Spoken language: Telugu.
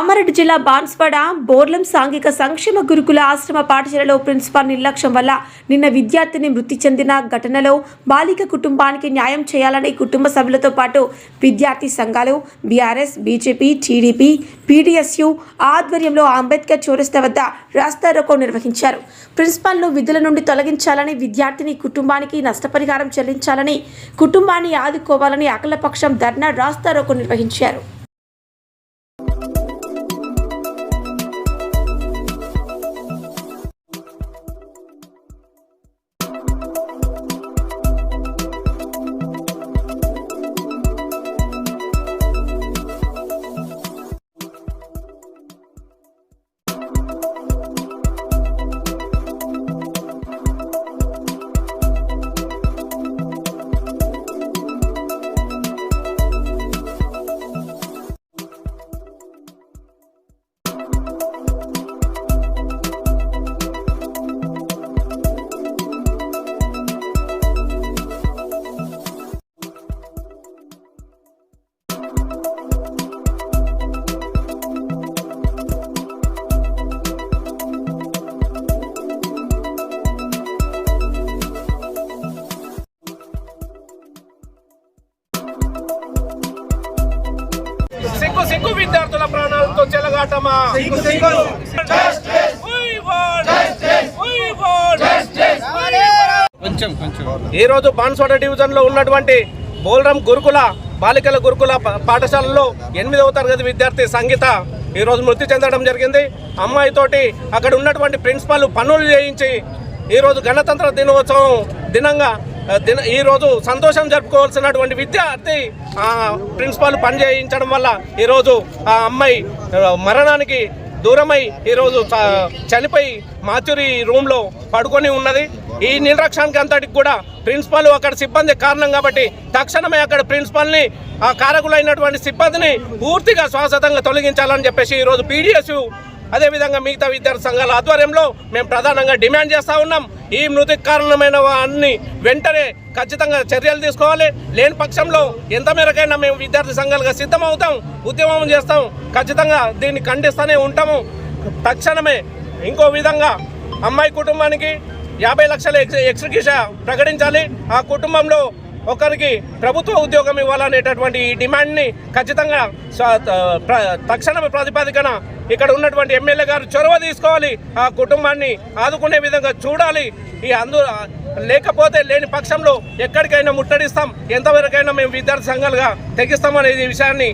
కామారెడ్డి జిల్లా బాన్స్వాడ బోర్లం సాంఘిక సంక్షేమ గురుకుల ఆశ్రమ పాఠశాలలో ప్రిన్సిపాల్ నిర్లక్ష్యం వల్ల నిన్న విద్యార్థిని మృతి చెందిన ఘటనలో బాలిక కుటుంబానికి న్యాయం చేయాలని కుటుంబ సభ్యులతో పాటు విద్యార్థి సంఘాలు బీఆర్ఎస్ బీజేపీ టీడీపీ పీడీఎస్యు ఆధ్వర్యంలో అంబేద్కర్ చౌరస్తా వద్ద రాస్తా రోకో నిర్వహించారు. ప్రిన్సిపాల్ను విధుల నుండి తొలగించాలని విద్యార్థిని కుటుంబానికి నష్టపరిహారం చెల్లించాలని కుటుంబాన్ని ఆదుకోవాలని అఖిలపక్షం ధర్నా రాస్తా రోకో నిర్వహించారు. సిగ్గు విద్యార్థుల ప్రాణాలతో చెలగాటమా? ఈ రోజు బాన్స్వాడ డివిజన్లో ఉన్నటువంటి బోల్రం గురుకుల బాలికల గురుకుల పాఠశాలలో ఎనిమిదవ తరగతి విద్యార్థి సంగీత ఈ రోజు మృతి చెందడం జరిగింది. అమ్మాయితోటి అక్కడ ఉన్నటువంటి ప్రిన్సిపాల్ పనులు చేయించి ఈ రోజు గణతంత్ర దినోత్సవం దినంగా దిన ఈరోజు సంతోషం జరుపుకోవాల్సినటువంటి విద్యార్థి ప్రిన్సిపాల్ పని చేయించడం వల్ల ఈరోజు ఆ అమ్మాయి మరణానికి దూరమై ఈరోజు చనిపోయి మాచురి రూమ్లో పడుకొని ఉన్నది. ఈ నిర్లక్ష్యానికి అంతటికి కూడా ప్రిన్సిపాల్ అక్కడ సిబ్బంది కారణం కాబట్టి తక్షణమే అక్కడ ప్రిన్సిపాల్ని ఆ కారకులైనటువంటి సిబ్బందిని పూర్తిగా శాశ్వతంగా తొలగించాలని చెప్పేసి ఈరోజు పీడిఎస్ అదేవిధంగా మిగతా విద్యార్థి సంఘాల ఆధ్వర్యంలో మేము ప్రధానంగా డిమాండ్ చేస్తూ ఉన్నాం ఈ మృతికి కారణమైన అన్ని వెంటనే ఖచ్చితంగా చర్యలు తీసుకోవాలి లేని పక్షంలో ఎంత మేరకైనా మేము విద్యార్థి సంఘాలుగా సిద్ధమవుతాం ఉద్యమం చేస్తాం ఖచ్చితంగా దీన్ని ఖండిస్తూనే ఉంటాము తక్షణమే ఇంకో విధంగా అమ్మాయి కుటుంబానికి యాభై లక్షల ఎక్స్ ఎక్స్క్యూషన్ ప్రకటించాలి ఆ కుటుంబంలో ఒకరికి ప్రభుత్వ ఉద్యోగం ఇవ్వాలనేటటువంటి ఈ డిమాండ్ని ఖచ్చితంగా తక్షణ ప్రాతిపదికన ఇక్కడ ఉన్నటువంటి ఎమ్మెల్యే గారు చొరవ తీసుకోవాలి. ఆ కుటుంబాన్ని ఆదుకునే విధంగా చూడాలి. ఈ అందు లేకపోతే లేని పక్షంలో ఎక్కడికైనా ముట్టడిస్తాం. ఎంతవరకైనా మేము విద్యార్థి సంఘాలుగా తెగిస్తామనే ఈ విషయాన్ని